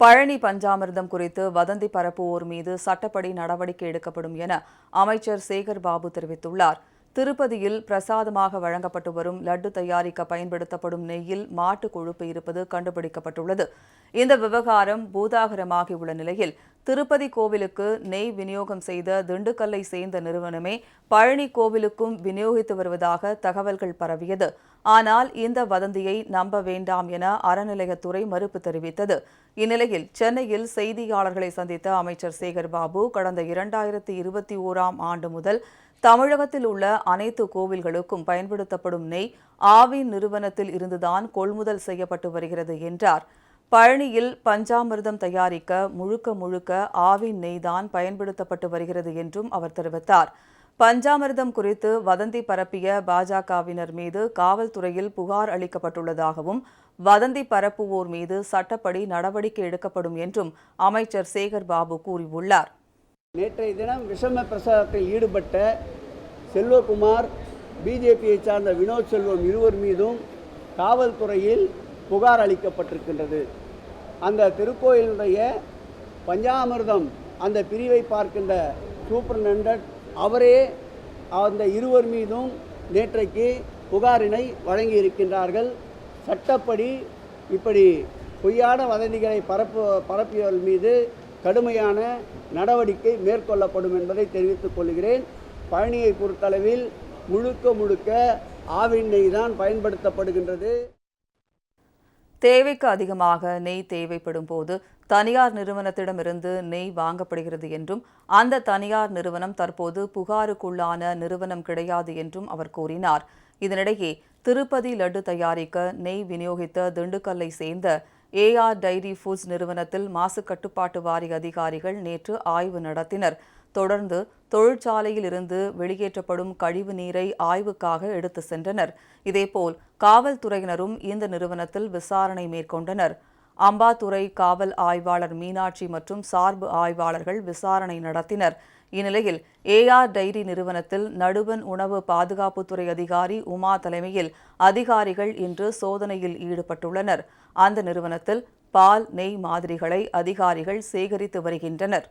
பழனி பஞ்சாமிர்தம் குறித்து வதந்தி பரப்புவோர் மீது சட்டப்படி நடவடிக்கை எடுக்கப்படும் என அமைச்சர் சேகர் பாபு தெரிவித்துள்ளார். திருப்பதியில் பிரசாதமாக வழங்கப்பட்டு வரும் லட்டு தயாரிக்க பயன்படுத்தப்படும் நெய்யில் மாட்டு கொழுப்பு இருப்பது கண்டுபிடிக்கப்பட்டுள்ளது. இந்த விவகாரம் பூதாகரமாகியுள்ள நிலையில் திருப்பதி கோவிலுக்கு நெய் விநியோகம் செய்த திண்டுக்கல்லை சேர்ந்த நிறுவனமே பழனி கோவிலுக்கும் விநியோகித்து வருவதாக தகவல்கள் பரவியது. ஆனால் இந்த வதந்தியை நம்ப வேண்டாம் என அறநிலையத்துறை மறுப்பு தெரிவித்தது. இந்நிலையில் சென்னையில் செய்தியாளர்களை சந்தித்த அமைச்சர் சேகர் பாபு கடந்த இரண்டாயிரத்தி இருபத்தி ஓராம் ஆண்டு முதல் தமிழகத்தில் உள்ள அனைத்து கோவில்களுக்கும் பயன்படுத்தப்படும் நெய் ஆவின் நிறுவனத்தில் இருந்துதான் கொள்முதல் செய்யப்பட்டு வருகிறது என்றார். பழனியில் பஞ்சாமிர்தம் தயாரிக்க முழுக்க முழுக்க ஆவின் நெய்தான் பயன்படுத்தப்பட்டு வருகிறது என்றும் அவர் தெரிவித்தார். பஞ்சாமிர்தம் குறித்து வதந்தி பரப்பிய பாஜகவினர் மீது காவல்துறையில் புகார் அளிக்கப்பட்டுள்ளதாகவும் வதந்தி பரப்புவோர் மீது சட்டப்படி நடவடிக்கை எடுக்கப்படும் என்றும் அமைச்சர் சேகர் பாபு கூறியுள்ளார். நேற்றைய தினம் விஷம பிரசாரத்தில் ஈடுபட்ட செல்வகுமார் பிஜேபியை சார்ந்த வினோத் செல்வம் இருவர் மீதும் காவல்துறையில் புகார் அளிக்கப்பட்டிருக்கின்றது. அந்த திருக்கோயிலுடைய பஞ்சாமிர்தம் அந்த பிரிவை பார்க்கின்ற சூப்பரண்டன்ட் அவரே அந்த இருவர் மீதும் நேற்றைக்கு புகாரினை வழங்கியிருக்கின்றார்கள். சட்டப்படி இப்படி பொய்யான வதந்திகளை பரப்பு பரப்பியவர்கள் மீது கடுமையான நடவடிக்கை மேற்கொள்ளப்படும் என்பதை தெரிவித்துக் கொள்கிறேன். பழனியை பொறுத்தளவில் முழுக்க முழுக்க ஆவின் நெய் தான் பயன்படுத்தப்படுகின்றது. தேவைக்கு அதிகமாக நெய் தேவைப்படும் போது தனியார் நிறுவனத்திடமிருந்து நெய் வாங்கப்படுகிறது என்றும் அந்த தனியார் நிறுவனம் தற்போது புகாருக்குள்ளான நிறுவனம் கிடையாது என்றும் அவர் கூறினார். இதனிடையே திருப்பதி லட்டு தயாரிக்க நெய் விநியோகித்த திண்டுக்கல்லை சேர்ந்த ஏஆர் டைரி ஃபுட்ஸ் நிறுவனத்தில் மாசு கட்டுப்பாட்டு வாரிய அதிகாரிகள் நேற்று ஆய்வு நடத்தினர். தொடர்ந்து தொழிற்சாலையில் இருந்து வெளியேற்றப்படும் கழிவு நீரை ஆய்வுக்காக எடுத்து சென்றனர். இதேபோல் காவல்துறையினரும் இந்த நிறுவனத்தில் விசாரணை மேற்கொண்டனர். அம்பாத்துறை காவல் ஆய்வாளர் மீனாட்சி மற்றும் சார்பு ஆய்வாளர்கள் விசாரணை நடத்தினர். இந்நிலையில் ஏஆர் டைரி நிறுவனத்தில் நடுவன் உணவு பாதுகாப்புத்துறை அதிகாரி உமா தலைமையில் அதிகாரிகள் இன்று சோதனையில் ஈடுபட்டுள்ளனர். அந்த நிறுவனத்தில் பால் நெய் மாதிரிகளை அதிகாரிகள் சேகரித்து வருகின்றனர்.